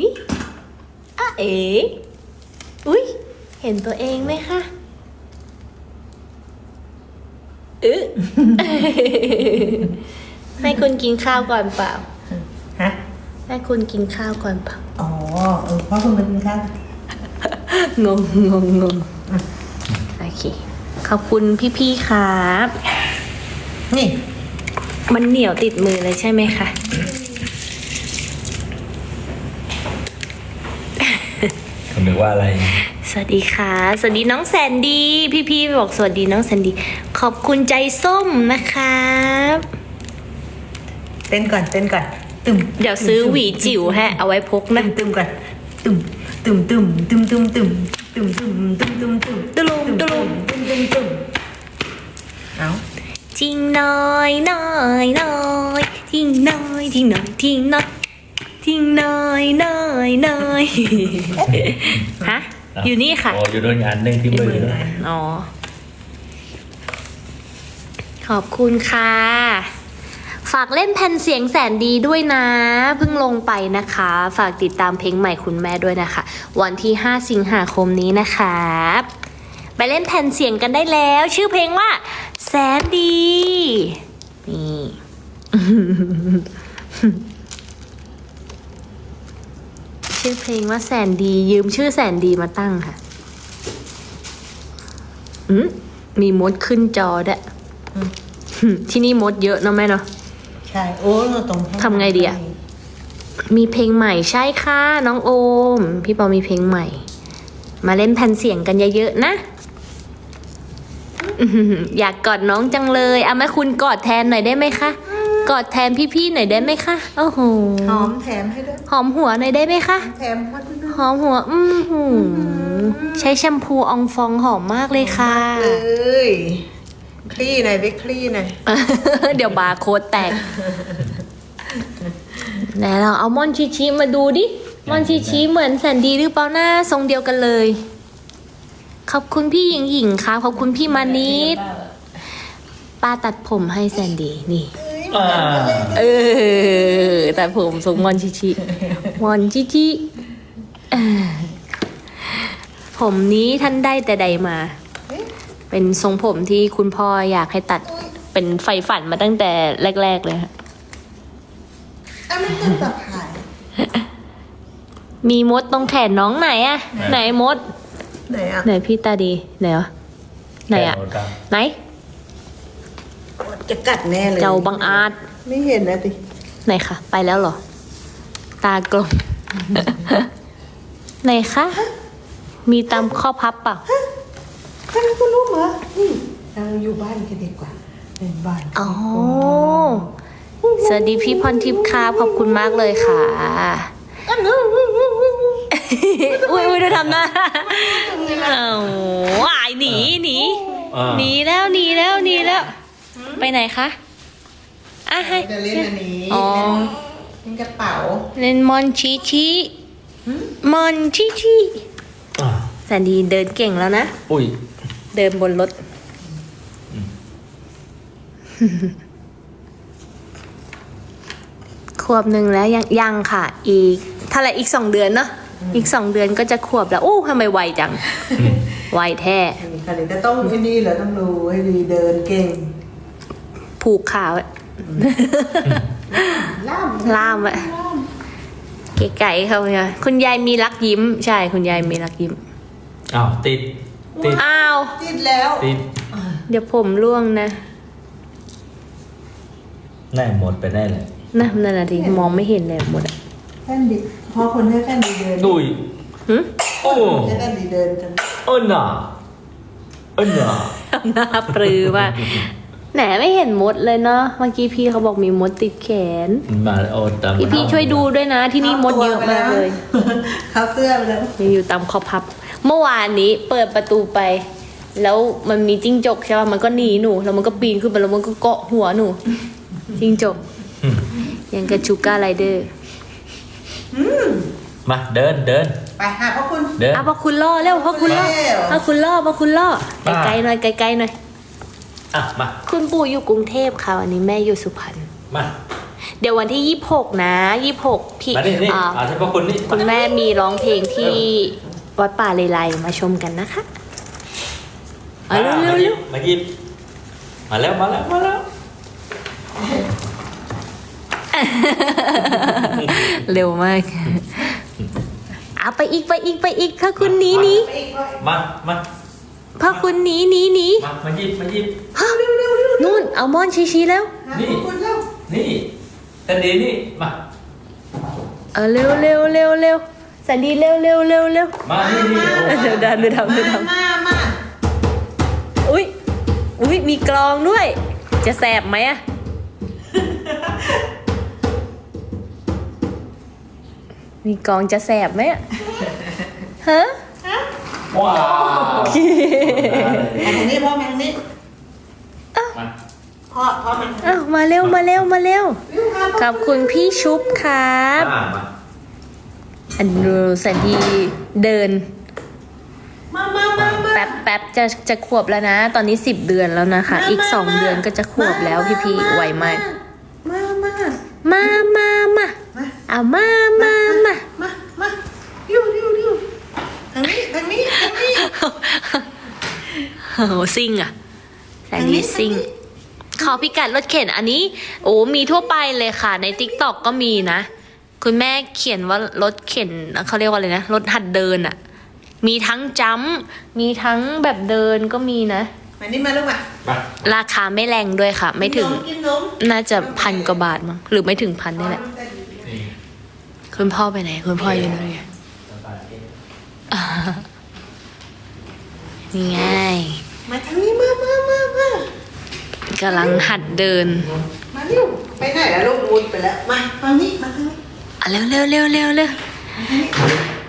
นี่อะเอ๋อุ้ยเห็นตัวเองไหมคะอึให้คุณกินข้าวก่อนเปล่า ฮะ ให้คุณกินข้าวก่อนเปล่า อ๋อ เออพ่อคุณมากินข้าว งงงงงงโอเค ขอบคุณพี่ๆครับ นี่ มันเหนียวติดมือเลยใช่ไหมคะ ผมนึกว่าอะไร สวัสดีค่ะ สวัสดีน้องแสนดี พี่ๆบอกสวัสดีน้องแสนดี ขอบคุณใจส้มนะครับเต้นก่อนเต้นก่อนตึมเดี๋ยวซื้อหวีจิ๋วฮะเอาไว้พกตึนะมตึมก่อนตึมตึมตึมตึมตึมตึมตึมตึมตึมตึมตึมตุลุมตุลุมตึมตึมตึมเอาทิ้งน้อยน้อยน้อยทิ้งน้อยทิ้งน้อยทิ้งน้อย ทิ้งน้อยน้อยน้อยฮะอยู่นี่ค่ะอ๋ออยู่โดนงานหนึ่งที่มือด้วยอ๋อขอบคุณค่ะ ฝากเล่นแผ่นเสียงแสนดีด้วยนะ เพิ่งลงไปนะคะ ฝากติดตามเพลงใหม่คุณแม่ด้วยนะคะ วันที่ 5 สิงหาคมนี้นะครับไปเล่นแผ่นเสียงกันได้แล้ว ชื่อเพลงว่า แสนดี นี่ ชื่อเพลงว่าแสนดี ยืมชื่อแสนดีมาตั้งค่ะ อืมมีมดขึ้นจอด้วยอืมที่นี่มดเยอะเนาะแม่เนาะใช่โอ้เราตรงทำไงดีอะมีเพลงใหม่ใช่ค่ะน้องโอม พี่ปอมีเพลงใหม่ มาเล่นแผ่นเสียงกันเยอะๆนะอื้อหืออยากกอดน้องจังเลยเอาแม่คุณกอดแทนหน่อยได้ไหมคะ กอดแทนพี่ๆหน่อยได้ไหมคะโอ้โหหอมแถมให้ด้วยหอมหัวหน่อยได้ไหมคะแถมพ่อด้วยนะหอมหัว อือหือใช้แชมพูอองฟองหอมมากเลยค่ะเลยคลี่หน่อยไปคลี่หน่อยเดี๋ยวบาร์โค้ดแตกไหนเราเอามอนชิชิมาดูดิมอนชิชิเหมือนแสนดีหรือเปล่าหน้าทรงเดียวกันเลย ขอบคุณพี่หญิงหญิงค่ะ ขอบคุณพี่มานิดป้าตัดผมให้แสนดีนี่ อ่าเออตัดผมทรงมอนชิชิมอนชิชิเออผมนี้ท่านได้แต่ใดมา เป็นทรงผมที่คุณพ่ออยากให้ตัดเป็นไฟฝันมาตั้งแต่แรก ๆ เลยฮะอะมันเป็นสะพายมีมดตรงแขนน้องไหนอะไหนมด ไหนอะไหนพี่ตาดีไหนวะไหนอะแกโครับไหน จะกัดแน่เลยเจ้าบังอาจไม่เห็นนะดิไหนคะไปแล้วเหรอ ตากลม ไหนคะ มีตามข้อพับเปล่าท่านก็รู้เหรอนี่เราอยู่บ้านกันดีกว่าเป็นบ้านอ๋อสวัสดีพี่พรทิพย์ค่ะขอบคุณมากเลยค่ะอุ้ยอุ้ยดูทำหน้าเอาวายหนีหนีอ่าหนีแล้วหนีแล้วหนีแล้ว ไปไหนคะอะให้จะเล่นอันนี้อ๋อเล่นกระเป๋าเล่นมอนชิชิมอนชิชิอ่าแสนดีเดินเก่งแล้วนะอุ้ยเดินบนรถขวบหนึ่งแล้วยังยังค่ะ อีกเท่าไหร่อีกสองเดือนเนาะอีกสองเดือนก็จะขวบแล้วโอ้ทำไมไวจัง ไวแท้อันนี้ค่ะเดี๋ยวจะต้องไอ้นี่เหรอต้องดูให้ดีเดินเก่ง ผูกขาไว้ล่ามล่ามไว้ไก่ๆเขาเนี่ยคุณยายมีรักยิ้ม ใช่ คุณยายมีรักยิ้ม อ้าวติด ติด อ้าว ติดแล้ว ติด เดี๋ยวผมร่วงนะแน่หมดไปได้เลยนะนั่นน่ะดิมองไม่เห็นเลยหมดอะแฟนดิพอคนให้แฟนดีเดินดุยหึโอ้ให้แฟนดีเดินกันเอินน่ะเอินน่ะทำหน้าปรือว่า แหนไม่เห็นมดเลยเนาะเมื่อกี้พี่เขาบอกมีมดติดแขน มาโอ้ตามพี่พี่ช่วยดูด้วยนะที่นี่มดเยอะมากเลยเข้าเสื้อไปแล้วมีอยู่ตามคอพับ เมื่อวานนี้เปิดประตูไป แล้วมันมีจิ้งจกใช่ป่ะมันก็หนีหนูแล้วมันก็ปีนขึ้นไปแล้วมันก็เกาะหัวหนูจิ้งจกยังกับชูการ์ไรเดอร์มาเดินเดินไปหาพ่อคุณเดินอะพอคุณล่อเร็วพอคุณล่อเร็วพอคุณล่อพอคุณล่อมาไกลๆหน่อยไกลๆหน่อย อะมาคุณปู่อยู่กรุงเทพค่ะวันนี้แม่อยู่สุพรรณมาเดี๋ยววันที่ยี่หกนะยี่หกพี่มานี่นี่อ่าอ่าท่านพระคุณนี่คุณแม่มีร้องเพลงที่วัดป่าเลไลมาชมกันนะคะเอาเร็วเร็วเร็วมาหยิบมาแล้วมาแล้วมาแล้วเร็วมากเอาไปอีกไปอีกไปอีกพ่อคุณหนี้นี้ไปอีกไปมามา พ่อคุณหนี้นี้นี้มามาหยิบมาหยิบนู่นเอามอนชี้ๆแล้ว หาขอบคุณเร็วนี่แต่ดีนี่มาเอาเร็วเร็วเร็วเร็วสันดีเร็วเร็วเร็วเร็วมานี่นี่โอ้เดี๋ยวดันเดี๋ยวทำเดี๋ยวทมามาำอุ้ยอุ้ยมีกลองด้วย จะแสบไหมอะมีกลองจะแสบไหมอะฮะ ว้าวมาทางนี้พ่อมาทางนี้มาพ่อพ่อมาอ้าวมาเร็วมาเร็วมาเร็ววิวครับขอบคุณพี่ชุบครับ อ่ามาอันดูสันดีเดิน มามามามาแป๊บแป๊บจะจะขวบแล้วนะ ตอนนี้สิบเดือนแล้วนะคะ อีกสองเดือนก็จะขวบแล้วพี่พี่ๆไวมาก มามามามามามาเอามามามามามาดิวดิวดิวทางนี้ทางนี้ทางนี้ โอ้โห ซิ่งอะแสนดีซิ่งขอพิกัดรถเข็นอันนี้ โอ้มีทั่วไปเลยค่ะ ใน t ิ k t o k ก็มีนะ คุณแม่เขียนว่ารถเข็นเขาเรียกว่าอะไรนะ รถหัดเดินอะมีทั้งจัมป์มีทั้งแบบเดินก็มีนะมานี่มาลูกมามาราคาไม่แรงด้วยค่ะ ไม่ถึงกินนมน่าจะพันกว่าบาทมั้งหรือไม่ถึงพันนี่แหละนี่คุณพ่อไปไหน คุณพ่ออยู่ไหนนอ่านี่ไง มาทางนี้มามามามากำลังหัดเดิน มาเร็วไปไหนแล้วลูกวนไปแล้ว มาทางนี้มาทางนี้อะเร็วเร็วเร็วเร็วเร็ว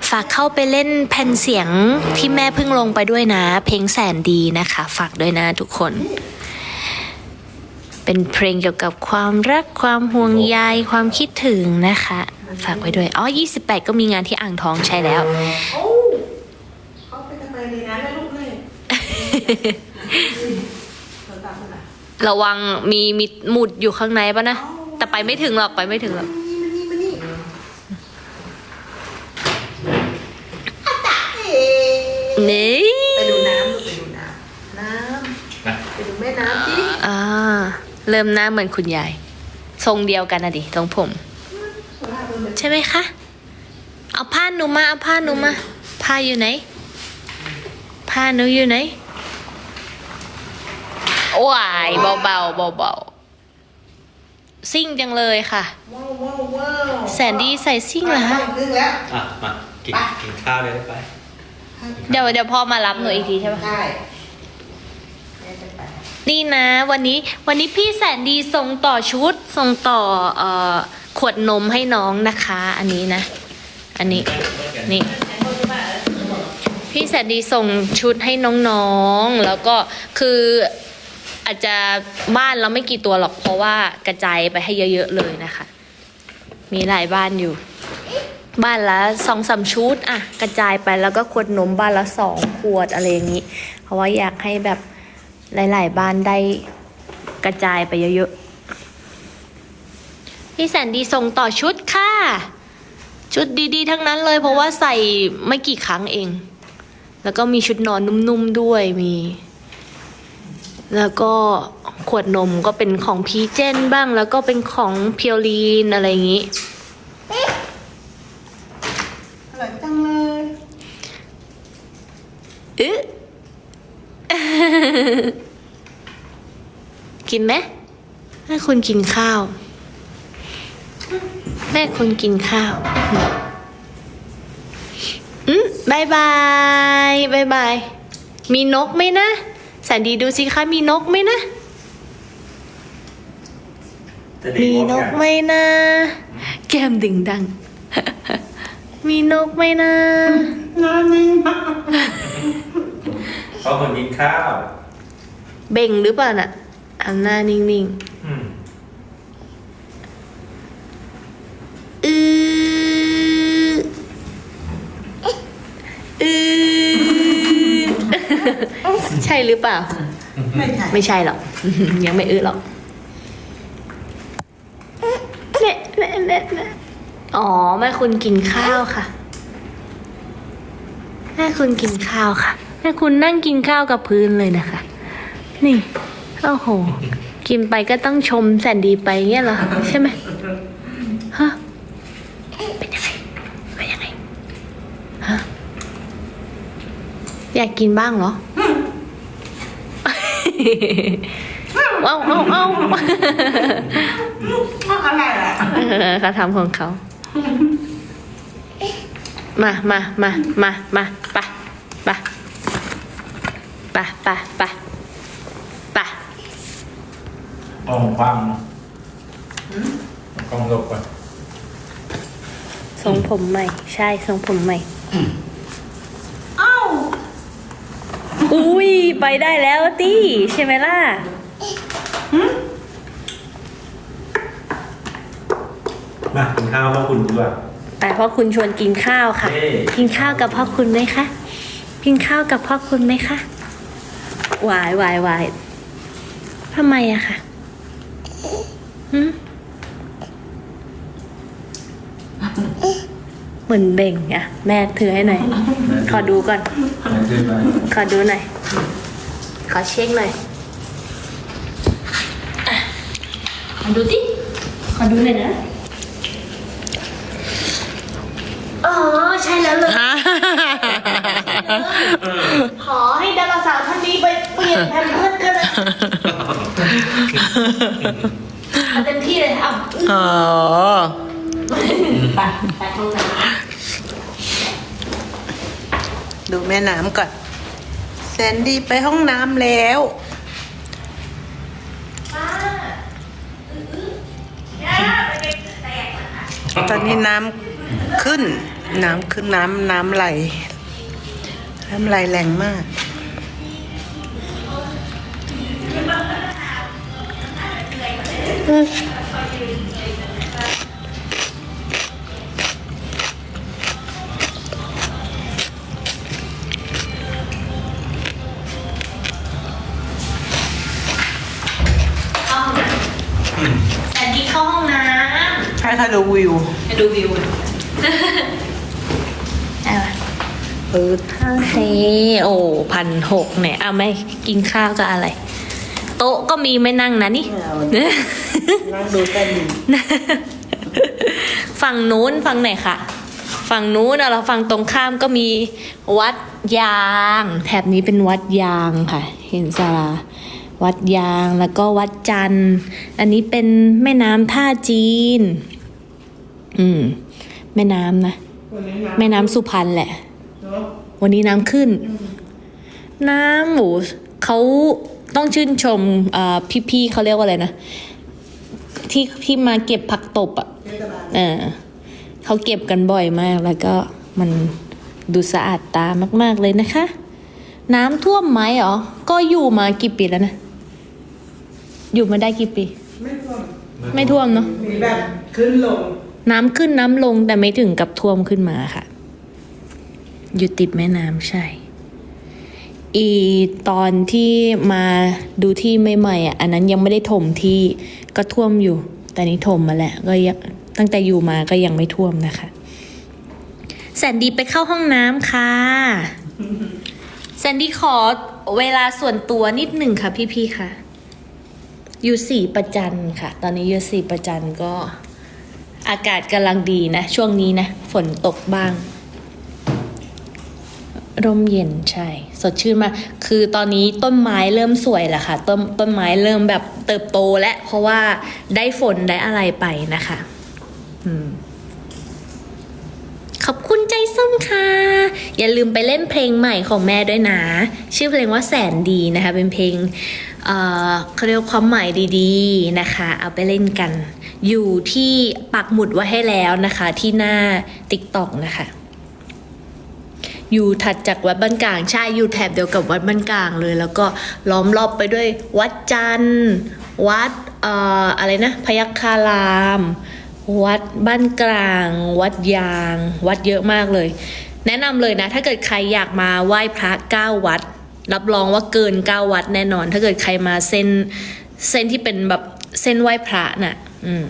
ฝากเข้าไปเล่นแผ่นเสียงที่แม่เพิ่งลงไปด้วยนะ เพลงแสนดีนะคะ ฝากด้วยนะทุกคน เป็นเพลงเกี่ยวกับความรักความห่วงใยความคิดถึงนะคะ ฝากไว้ด้วยอ๋อ28 ก็มีงานที่อ่างทองใช่แล้ว โอ้เขาไปทำไมในนั้นแล้วลูกเลยเราตามมาระวังมีมีหมุดอยู่ข้างในปะนะ แต่ไปไม่ถึงหรอกไปไม่ถึงหรอกมานี่มานี่มานี่อาตาเอ๋นี่ ไปดูน้ำลูกไปดูน้ำน้มาำไปดูแม่น้ำสิอ่า เริ่มหน้าเหมือนคุณยาย ทรงเดียวกันนะดิทรงผมโซล่าเบอร์เลยใช่ไหมคะ เอาผ้าหนูมา เอาผ้าหนูมา ผ้าอยู่ไหน ผ้าหนูอยู่ไหน ว้ายเบาเบาเบาเบาๆซิ่งจังเลยค่ะว้าวว้าวว้าวแสนดีใส่ซิ่งเหรอฮะครึ่งแล้วอะ มากินกินข้าวเลยได้ไป เดี๋ยวเดี๋ยวพ่อมารับหนูอีกทีใช่ปะใช่แม่จะไปนี่นะ วันนี้วันนี้พี่แสนดีส่งต่อชุดส่งต่อเอ่อขวดนมให้น้องนะคะ อันนี้นะ อันนี้นี่พี่แสนดีส่งชุดให้น้องๆ แล้วก็คือ อาจจะบ้านเราไม่กี่ตัวหรอกเพราะว่ากระจายไปให้เยอะๆเลยนะคะ มีหลายบ้านอยู่ บ้านละสองสามชุดอะกระจายไปแล้วก็ขวดนมบ้านละสองขวดอะไรอย่างนี้ เพราะว่าอยากให้แบบหลาย ๆ บ้านได้กระจายไปเยอะๆพี่แสนดีส่งต่อชุดค่ะ ชุดดีๆ ทั้งนั้นเลย เพราะว่าใส่ไม่กี่ครั้งเอง แล้วก็มีชุดนอนนุ่มๆด้วยมี แล้วก็ขวดนมก็เป็นของพีเจนบ้างแล้วก็เป็นของเพียวลีนอะไรอย่างนี้อร่อยจังเลยเอ๊ะกินไหมแม่คุณกินข้าว แม่คุณกินข้าวอืมบายบายบายบาย มีนกไหมนะแสนดีดูสิคะมีนกไหมนะ มีนกไหมนะ แก้มดึงดัง มีนกไหมนะน้ำนิ่งมากเพราะคนกินข้าว เบ่งหรือเปล่าน่ะ เอาหน้านิ่งอืมๆ หรือเปล่า ไม่ใช่ไม่ใช่หรอก ยังไม่อื้อหรอกแหมอ๋อแม่คุณกินข้าวค่ะ แม่คุณกินข้าวค่ะ แม่คุณนั่งกินข้าวกับพื้นเลยนะคะ นี่ โอ้โห กินไปก็ต้องชมแสนดีไปเงี้ยเหรอ ใช่ไหมฮะ เป็นยังไง เป็นยังไง ฮะ อยากกินบ้างเหรอ เอาเอาเอาอะไรอะเออเขาทำของเขา มามามามามาไปไปไปไปไปไปกล้องคว่ำกล้องลบก่อนทรงผมใหม่ ใช่ทรงผมใหม่ เอ้า อุ้ยไปได้แล้วตี้ใช่ไหมล่ะมากินข้าวพ่อคุณดีกว่าแต่พ่อคุณชวนกินข้าวค่ะ เย้ กินข้าวกับพ่อคุณไหมคะ กินข้าวกับพ่อคุณไหมคะวายวายวายทำไมอะคะหืม เหมือนเบ่งอะแม่ถือให้หน่อย ขอดูก่อนไม่ขึ้นไปขอดูหน่อย ขอเช็คหน่อยอะขอดูสิขอดูหน่อยนะ อ๋อ ใช่แล้วเลย ขอให้ดาราสาวท่านนี้ไปเปลี่ยนแพมเพิร์สกันเลยเอาเต็มที่เลยเอาอ๋อ ไปไปห้องน้ ดูแม่น้ำก่อนแซนดี้ไปห้องน้ำแล้วตอนนี้น้ำขึ้น น้ำขึ้นน้ำน้ำไหล น้ำไหลแรงมากำ ดูวิวำไปดูวิวเอาละเออโอเคโอ้พันหกเนี่ยเอาไหม่กินข้าวกับอะไร โต๊ะก็มีไม่นั่งนะนี่ นั่งดูกันดีฝั่งนู้นฝั่งไหนคะฝั่งนู้นอะเราฝั่งตรงข้ามก็มีวัดยาง แถบนี้เป็นวัดยางค่ะ เห็นสาราวัดยางแล้วก็วัดจันทร์อันนี้เป็นแม่น้ำท่าจีน อืม แม่น้ำนะ แม่น้ำสุพรรณแหละ วันนี้น้ำขึ้น น้ำหมูเขาต้องชื่นชมอ่าพี่ๆเขาเรียกว่าอะไรนะ ที่ที่มาเก็บผักตบอะเออเขาเก็บกันบ่อยมาก แล้วก็มันดูสะอาดตามาก ๆเลยนะคะ น้ำท่วมไหมเหรอก็อยู่มากี่ปีแล้วนะ อยู่มาได้กี่ปี ไม่ท่วม ไม่ท่วมเนาะมีแบบขึ้นลง น้ำขึ้นน้ำลงแต่ไม่ถึงกับท่วมขึ้นมาค่ะ อยู่ติดแม่น้ำใช่ อีตอนที่มาดูที่ใหม่ๆอะอันนั้นยังไม่ได้ถมที่ก็ท่วมอยู่ แต่นี้ถมมาแล้วก็ยังตั้งแต่อยู่มาก็ยังไม่ท่วมนะคะแสนดี้ไปเข้าห้องน้ำค่ะแซนดี้ขอเวลาส่วนตัวนิดหนึ่งค่ะพี่ๆค่ะอยู่สี่ประจันค่ะ ตอนนี้อยู่สี่ประจันก็ อากาศกำลังดีนะ ช่วงนี้นะ ฝนตกบ้าง ร่มเย็นใช่ สดชื่นมาก คือตอนนี้ต้นไม้เริ่มสวยแล้วค่ะ ต้นต้นไม้เริ่มแบบเติบโตแล้วเพราะว่าได้ฝนได้อะไรไปนะคะ อืมขอบคุณใจส้มค่ะ อย่าลืมไปเล่นเพลงใหม่ของแม่ด้วยนะ ชื่อเพลงว่าแสนดีนะคะ เป็นเพลง เออเขาเรียกความหมายดีๆนะคะ เอาไปเล่นกัน อยู่ที่ปักหมุดไว้ให้แล้วนะคะ ที่หน้า TikTok นะคะ อยู่ถัดจากวัดบ้านกลางใช่อยู่แถบเดียวกับวัดบ้านกลางเลย แล้วก็ล้อมรอบไปด้วย วัดจันทร์วัดเอออะไรนะ พยัคฆาราม วัดบ้านกลาง วัดยาง วัดเยอะมากเลย แนะนำเลยนะ ถ้าเกิดใครอยากมาไหว้พระเก้าวัด รับรองว่าเกินเก้าวัดแน่นอน ถ้าเกิดใครมาเส้นเส้นที่เป็นแบบเส้นไหว้พระน่ะ อืม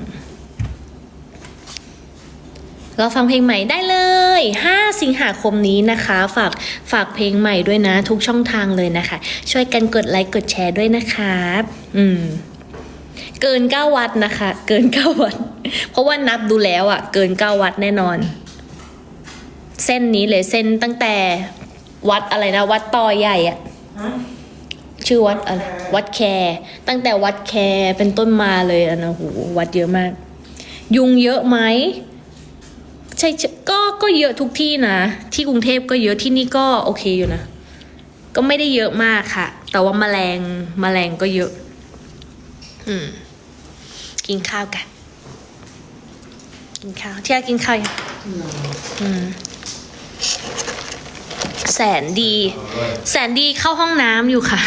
เราฟังเพลงใหม่ได้เลย 5 สิงหาคมนี้นะคะ ฝากฝากเพลงใหม่ด้วยนะ ทุกช่องทางเลยนะคะ ช่วยกันกดไลค์กดแชร์ด้วยนะครับอืม เกิน 9 วัดนะคะ เกิน 9 วัด เพราะว่านับดูแล้วอะ่ะ เกิน 9 วัดแน่นอน เส้นนี้เลยเส้นตั้งแต่วัดอะไรนะ วัดต่อใหญ่อะ ชื่อวัดอะไรวัดแคร์ตั้งแต่วัดแคร์เป็นต้นมาเลยอะนะโหวัดเยอะมาก ยุงเยอะไหมใช่ก็ก็เยอะทุกที่นะ ที่กรุงเทพก็เยอะที่นี่ก็โอเคอยู่นะ ก็ไม่ได้เยอะมากค่ะ แต่ว่าแมลงแมลงก็เยอะ อืม กินข้าวกัน กินข้าวเที่ยากินข้าวยังอืม แสนดี แสนดีเข้าห้องน้ำอยู่ค่ะ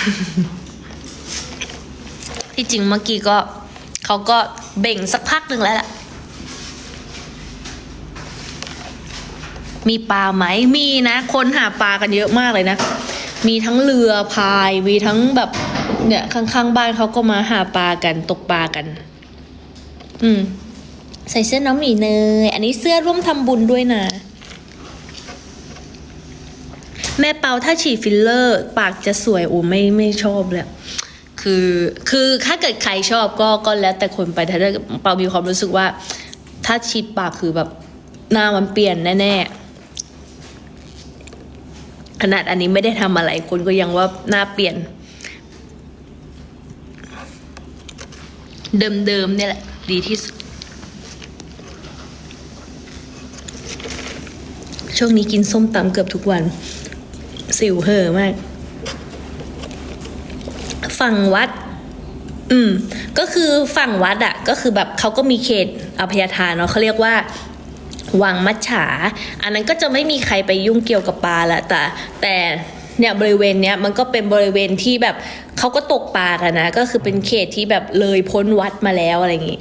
ที่จริงเมื่อกี้ก็เขาก็เบ่งสักพักหนึ่งแล้วล่ะ มีปลาไหม มีนะ คนหาปลากันเยอะมากเลยนะ มีทั้งเรือพาย มีทั้งแบบเนี่ยข้างๆบ้านเขาก็มาหาปลากันตกปลากัน อืม ใส่เสื้อน้องหมีเนย อันนี้เสื้อร่วมทำบุญด้วยนะ แม่เปาถ้าฉีดฟิลเลอร์ ปากจะสวยโอ้ไม่ไม่ชอบเลยคือคือถ้าเกิดใครชอบก็ก็แล้วแต่คนไปแต่ถ้าเปามีความรู้สึกว่า ถ้าฉีดปากคือแบบหน้ามันเปลี่ยนแน่ๆขนาดอันนี้ไม่ได้ทำอะไรคนก็ยังว่าหน้าเปลี่ยน เดิมๆเนี่ยแหละ ดีที่สุดช่วงนี้กินส้มตำเกือบทุกวัน สิวเหอะมาก ฝั่งวัด อืม ก็คือฝั่งวัดอะก็คือแบบเขาก็มีเขตอภัยทานเนาะเขาเรียกว่าวังมัจฉา อันนั้นก็จะไม่มีใครไปยุ่งเกี่ยวกับปลาละแต่แต่เนี่ยบริเวณเนี้ยมันก็เป็นบริเวณที่แบบเขาก็ตกปลากันนะ ก็คือเป็นเขตที่แบบเลยพ้นวัดมาแล้วอะไรอย่างงี้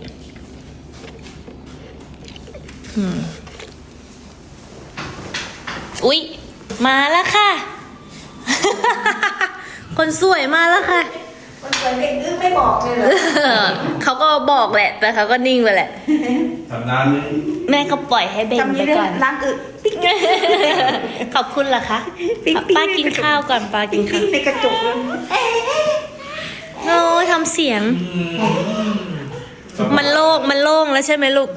อุ๊ย มาแล้วค่ะ คนสวยมาแล้วค่ะมันสวยเด็กดื้อไม่บอกเลยเหรอเขาก็บอกแหละ แต่เขาก็นิ่งไปแหละทำนานนี้แม่ก็ปล่อยให้เบ่งจำไปนี้ได้ก่อนล้างอึปิ๊กขอบคุณล่ะคะปิ๊งปิ๊งป้ากินข้าวก่อนป้ากินข้าวในกระจกเลยโอ้ยทำเสียง มันโล่งมันโล่งแล้วใช่ไหมลูก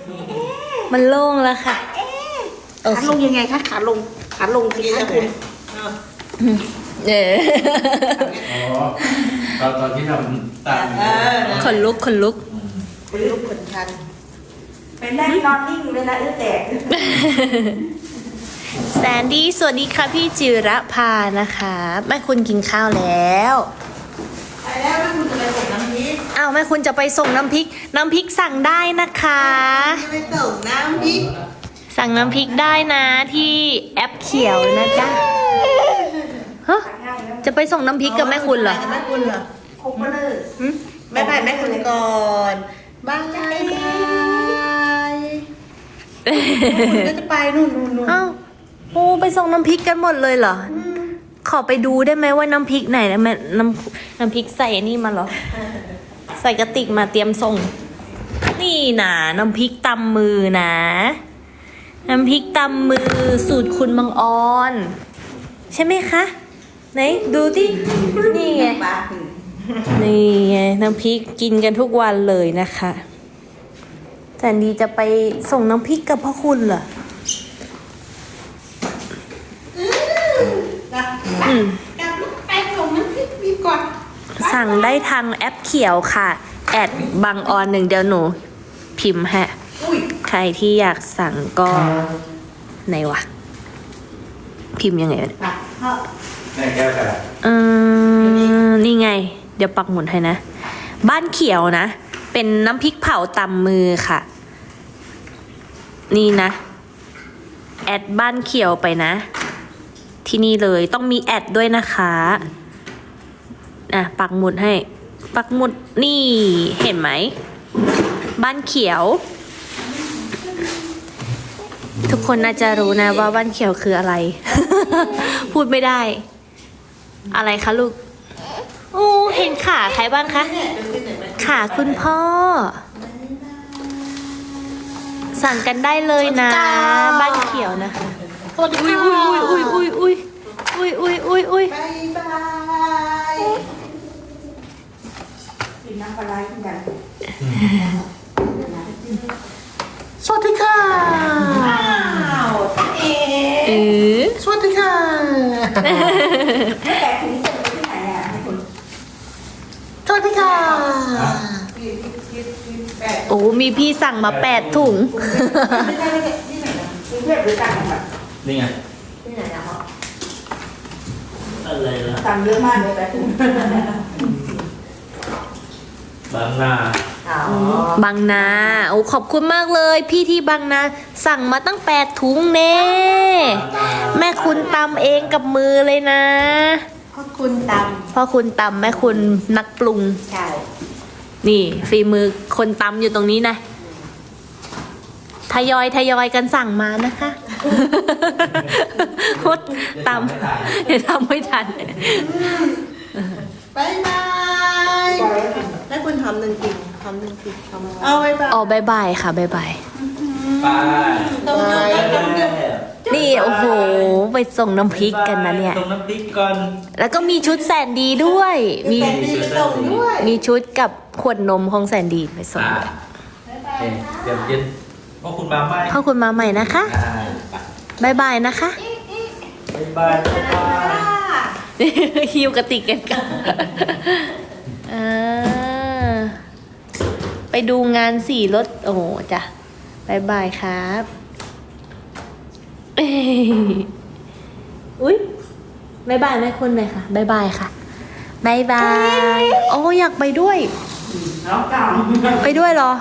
มันโล่งแล้วค่ะโอขาเคลงยังไงคะขาลงขาลงสิคะคุณ เอออ๋อตอนตอนที่ทำตัดขนลุกขนลุก เป็นลูกขนชันเป็นแรกนอนนิ่งเลยนะเออแตกแซนดี้สวัสดีค่ะพี่จิรพานะคะแม่คุณกินข้าวแล้ว ไปแล้วแล้วคุณจะไปส่งน้ำพริกอ้าวแม่คุณจะไปส่งน้ำพริก น้ำพริกสั่งได้นะคะ จะไปส่งน้ำพริกสั่งน้ำพริกได้นะที่แอปเขียวนะจ๊ะฮะ จะไปส่งน้ำพริกกับแม่คุณเหรอ แม่คุณเหรอคงมาเลยหึไม่ไปแม่คุณก่อนบายบายคุณก็จะไปนู่นนู่นนู่นอ้าวโอ้ไปส่งน้ำพริกกันหมดเลยเหรอ ขอไปดูได้ไหมว่าน้ำพริกไหนนะแม่น้ำน้ำพริกใส่อันนี่มาเหรอ ใส่กระติกมาเตรียมส่ง นี่นะน้ำพริกตำมือนะ น้ำพริกตำมือสูตรคุณบังออน ใช่ไหมคะ ไหนดูที่นี่ไง ปลานี่ไงน้ำพริกกินกันทุกวันเลยนะคะแสนดีจะไปส่งน้ำพริกกับพ่อคุณเหรออืม กลับลูกไปส่งน้ำพริกดีกว่าสั่งได้ทางแอปเขียวค่ะ แอดบังออนหนึ่งเดียวหนู พิมพ์ฮะ อุ้ยใครที่อยากสั่งก็ไหนวะ พิมพ์ยังไงวะเนี่ย ปลาเพราะ แม่แก้วแต่เออนี่ไง เดี๋ยวปักหมุดให้นะ บ้านเขียวนะ เป็นน้ำพริกเผาตำมือค่ะ นี่นะ แอดบ้านเขียวไปนะ ที่นี่เลยต้องมีแอดด้วยนะคะอะปักหมุดให้ ปักหมุดนี่เห็นไหม บ้านเขียว ทุกคนน่าจะรู้นะว่าบ้านเขียวคืออะไร พูดไม่ได้ อะไรคะลูกโอ้เห็นขาใครบ้างคะ ขาคุณพ่ออสั่งกันได้เลยนะ บ้านเขียวนะคะอุ้ยอุ้ยอุ้ยอุ้ยอุ้ยอุ้ยอุ้ยอุ้ยอุ้ยบายบายกินน้ำปลาไหลกันสวัสดีค่ะอ้าวเอ๋ แล้วแต่ถุงส่งไปที่ไหนอะให้คุณสวัสดีค่ะโอ้ มีพี่สั่งมาแปดถุงไม่ใช่ไม่ใช่ที่ไหนนะกรุงเทพหรือต่างจังหวัดนี่ไง ที่ไหนนะครับอะไรล่ะสั่งเยอะมากเลยแต่ถุง บางนาอ๋อบางนาโอ้ขอบคุณมากเลย พี่ที่บางนา สั่งมาตั้งแปดถุงเน่แม่คุณตำเองกับมือเลยนะพ่อคุณตพ่อคุณตำแม่คุณนักปรุงำใช่นี่ฝีมือคนตำอยู่ตรงนี้นะทยอยทยอยกันสั่งมานะคะโคตรตำเดี๋ยวทำไม่ทัน บายบาย ให้คุณทำหนึ่งกินทำหนึ่งกินทำเอาบายบายอ๋อบายบายค่ะบายบาย ไปบายนี่โอ้โห ไปส่งน้ำพริกกันนะเนี่ย ตรงน้ำพริกก่อนแล้วก็มีชุดแสนดีด้วย มีแสนดีไปส่งด้วยมีชุดกับขวดนมของแสนดีไปส่งอ่าด้วยโอเคเดี๋ยวเย็นพวกคุณมาไหมขอบคุณมาใหม่นะคะอ่าไปบายบายนะคะ บ๊ายบายบ๊ายบาย ฮิวกระติกกันก่อนอ่า ไปดูงานสี่รถ โอ้โหจ้ะบายบายครับเอ้ยอุ้ยบายบายแม่คุณเลยค่ะบายบายค่ะบายบาย โอ้อยากไปด้วยน้องเก่าไปด้วยเหรอ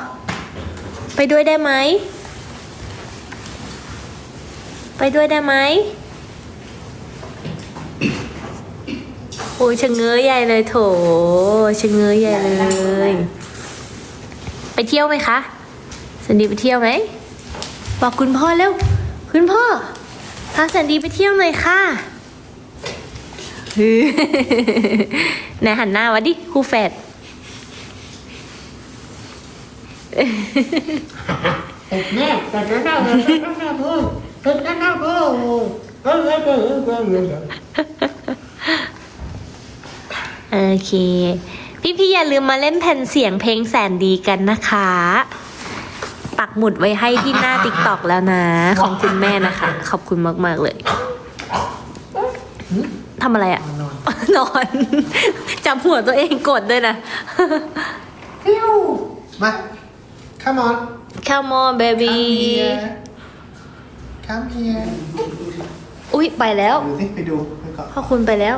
ไปด้วยได้ไหม ไปด้วยได้ไหมโอ้ยชะเง้อใหญ่เลยโถชะเง้อใหญ่เลย ไปเที่ยวไหมคะสันดีไปเที่ยวไหมบอกคุณพ่อเร็วคุณพ่อพาสันดีไปเที่ยวหน่อยค่ะฮือไหนหันหน้ามาดิครูแฝดเด็กแม่แต่ก็น่าจะต้องน่าพูดเด็กน่าพูดเออเออเออเออเออโอเค พี่ๆอย่าลืมมาเล่นแผ่นเสียงเพลงแสนดีกันนะคะ ปักหมุดไว้ให้ที่หน้าติ๊กตอกแล้วนะ ของคุณแม่นะคะ ขอบคุณมากๆเลยทำอะไรอะนอนจับหัวตัวเองกดด้วยนะฟิวมา come on Come on baby come here come here อุ๊ยไปแล้วดูสิไปดูไปก่อนพ่อคุณไปแล้ว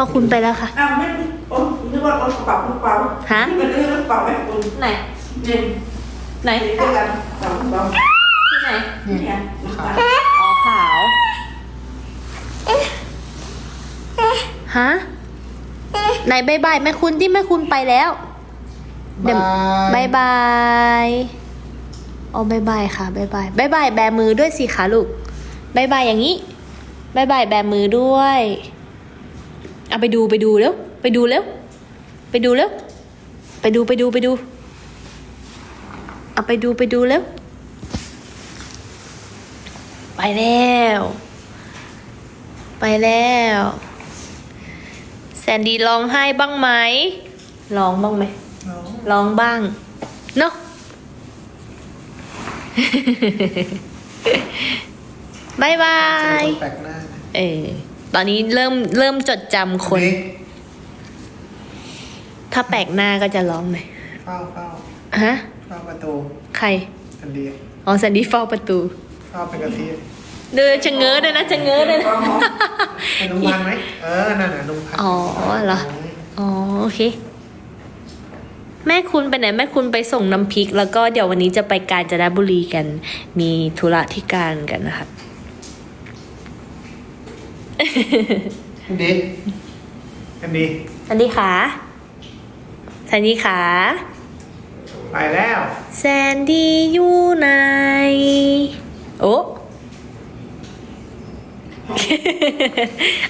พ่อคุณไปแล้วค่ะ อ้าวไม่โอ้นึกว่าเอากระเป๋ากระเป๋าฮะมันนึกว่ากระเป๋าไหมคุณไหน เนี่ยไหนเดี๋ยวเจอกันกระเป๋ากระเป๋าที่ไหนนี่เนี่ยน้ำตาลอ๋อขาว ฮะไหนบายบายแม่คุณที่แม่คุณไปแล้วเดี๋ยวบายบายอ๋อบายบายค่ะบายบายบายบายแบมือด้วยสิคะลูกบายบายอย่างนี้บายบายแบมือด้วย เอาไปดูไปดูเร็วไปดูเร็วไปดูเร็วไปดูไปดูไปดูเอาไปดูไปดูเร็วไปแล้ว ไปแล้ว แซนดี้ร้องไห้บ้างไหมร้องบ้างไหมน้องร้องบ้างเนาะบายบายแปลกหน้าเออ ตอนนี้เริ่มเริ่มจดจำคนนี่ถ้าแปลกหน้าก็จะร้องไหมเฝ้าเฝ้าฮะเฝ้าประตู ใครทันดีอ๋อแซนดี้เฝ้าประตูเฝ้าเป็นกะทิเดินชะเง้อด้วยนะชะเง้อด้วยนะเป็นลุงพันธุ์ไหมเออนั่นน่ะลุงพันธุ์อ๋อเหรออ๋อโอเคแม่คุณไปไหนแม่คุณไปส่งน้ำพริก แล้วก็เดี๋ยววันนี้จะไปกาญจนบุรีกัน มีธุระที่การกันนะคะ อันดีอันดีสันดีขาสันดีขาไปแล้วแซนดี้อยู่ไหนโอ้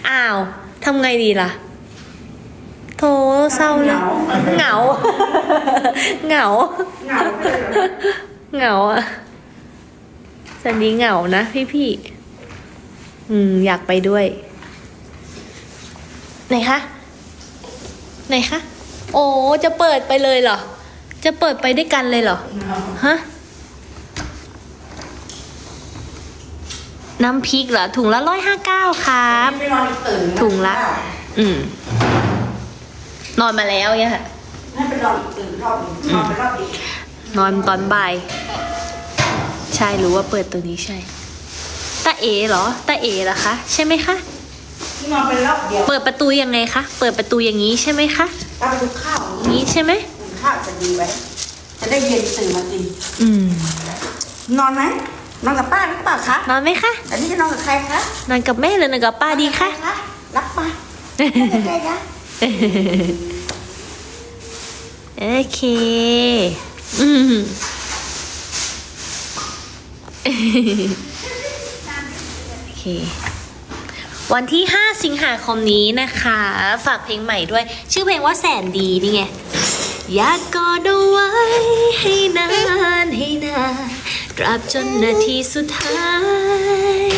อ้าวทำไงดีล่ะโถเศร้าเลยเหงา เหงา เหงาไปเลยเหรอเหงาอะสันดีเหงานะพี่พี่ๆ อืม อยากไปด้วย ไหนคะ ไหนคะ โอ้ จะเปิดไปเลยเหรอ จะเปิดไปด้วยกันเลยเหรอ ฮะ น้ำพริกเหรอ ถุงละร้อยห้าเก้าครับ ไม่นอนอีกตื่นนถุงละ อืม นอนมาแล้วเนี่ยค่ะ ให้ไปนอนอีกตื่นรอบหนึ่งนอนไปรอบอีก นอนตอนบ่าย ใช่ รู้ว่าเปิดตัวนี้ใช่ตา เอเหรอตาเอเหรอคะ ใช่ไหมคะ ที่นอนไปรอบเดียวเปิดประตูยังไงคะ เปิดประตูอย่างนี้ใช่ไหมคะถ้าไปดูข้าวอย่างนี้ใช่ไหมดูข้าวจะดีไว้ จะได้เย็นตื่นมากินอืม นอนไหมนอนกับป้าหรือเปล่าคะนอนไหมคะ อันนี้จะนอนกับใครคะนอนกับแม่หรือนอนกับป้าดีคะรับมาใครคะโอเค อืมโอ เค วันที่ 5 สิงหาคมนี้นะคะ ฝากเพลงใหม่ด้วย ชื่อเพลงว่าแสนดีนี่ไง อยากกอดเอาไว้ให้นานให้นานตราบจนนาทีสุดท้าย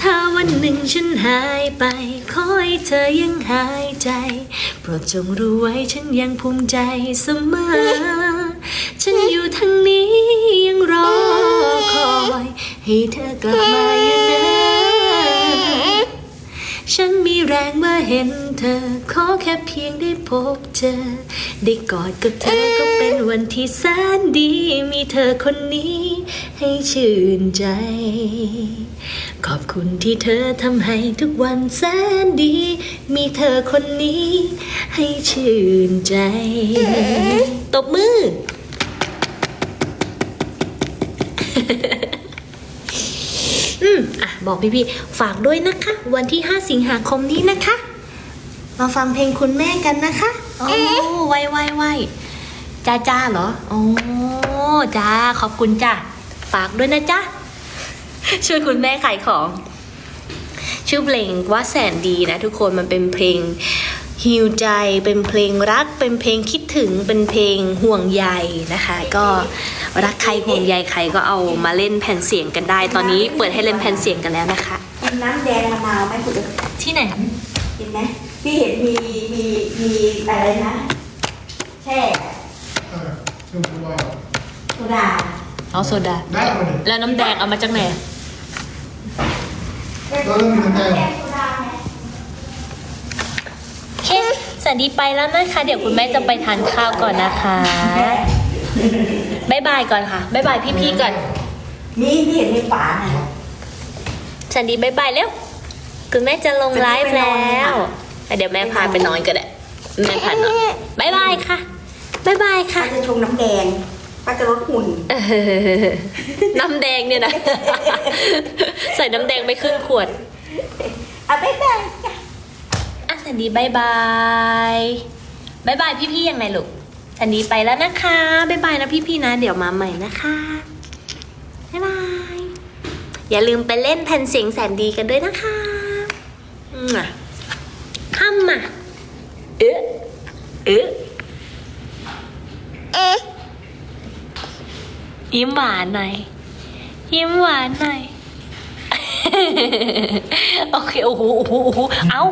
ถ้าวันหนึ่งฉันหายไปขอให้เธอยังหายใจ โปรดจงรู้ไว้ฉันยังภูมิใจเสมอ ฉันอยู่ทางนี้ยังรอคอย ให้เธอกลับมาอยู่นะฉันมีแรงเมื่อเห็นเธอ ขอแค่เพียงได้พบเจอ ได้กอดกับเธอก็เป็นวันที่แสนดี มีเธอคนนี้ให้ชื่นใจ ขอบคุณที่เธอทำให้ทุกวันแสนดี มีเธอคนนี้ให้ชื่นใจ ตบมือ มอะบอกพี่ๆฝากด้วยนะคะ วันที่ 5 สิงหาคมนี้นะคะ มาฟังเพลงคุณแม่กันนะคะโอ้ไวไวไวจ้าจ้าเหรอโอ้จ้าขอบคุณจ้าฝากด้วยนะจ๊ะช่วยคุณแม่ขายของ ชื่อเพลงว่าแสนดีนะทุกคนมันเป็นเพลง ฮิวใจเป็นเพลงรัก เป็นเพลงคิดถึงเป็นเพลงห่วงใยนะคะ ก็รักใครห่วงใยใครก็เอามาเล่นแผ่นเสียงกันได้ ตอนนี้เปิดให้เล่นแผ่นเสียงกันแล้วนะคะกินน้ำแดงมะนาวไหมคุณที่ไหนกินไหมพี่เห็นมีมีมีอะไรนะแช่เออชมพูว่าโซดาเอาโซดาได้มาเลยแล้วน้ำแดงเอามาจากไหนก็เริ่มมีน้ำแดงโซดาไห มโอเคสันดีไปแล้วนะคะ เดี๋ยวคุณแม่จะไปทานข้าวก่อนนะคะบายบายก่อนค่ะบายบายพี่ๆก่อนมีพี่เห็นในฝาน่ะสันดีบายบายเร็วคุณแม่จะลงไลฟ์แล้วอะเดี๋ยวแม่พาไปนอนก็ได้แม่พานอนบายบายค่ะบายบายค่ะป้าจะชงน้ำแดงป้าจะลดหุ่นเออน้ำแดงเนี่ยนะ ใส่น้ำแดงไปครึ่งขวดอะบ๊ายบายจ้ะ อะสันดีบายบายบายบายพี่ๆยังไงลูกสันดีไปแล้วนะคะบายบายนะพี่ๆนะ เดี๋ยวมาใหม่นะคะบายบายอย่าลืมไปเล่นแผ่นเสียงแสนดีกันด้วยนะคะห้ามอะเอ๊ะเอ๊ะเอ๊ะยิ้มหวานหน่อยยิ้มหวานหน่อย โอเค โอ้โหโอ้โหโอ้โหเอา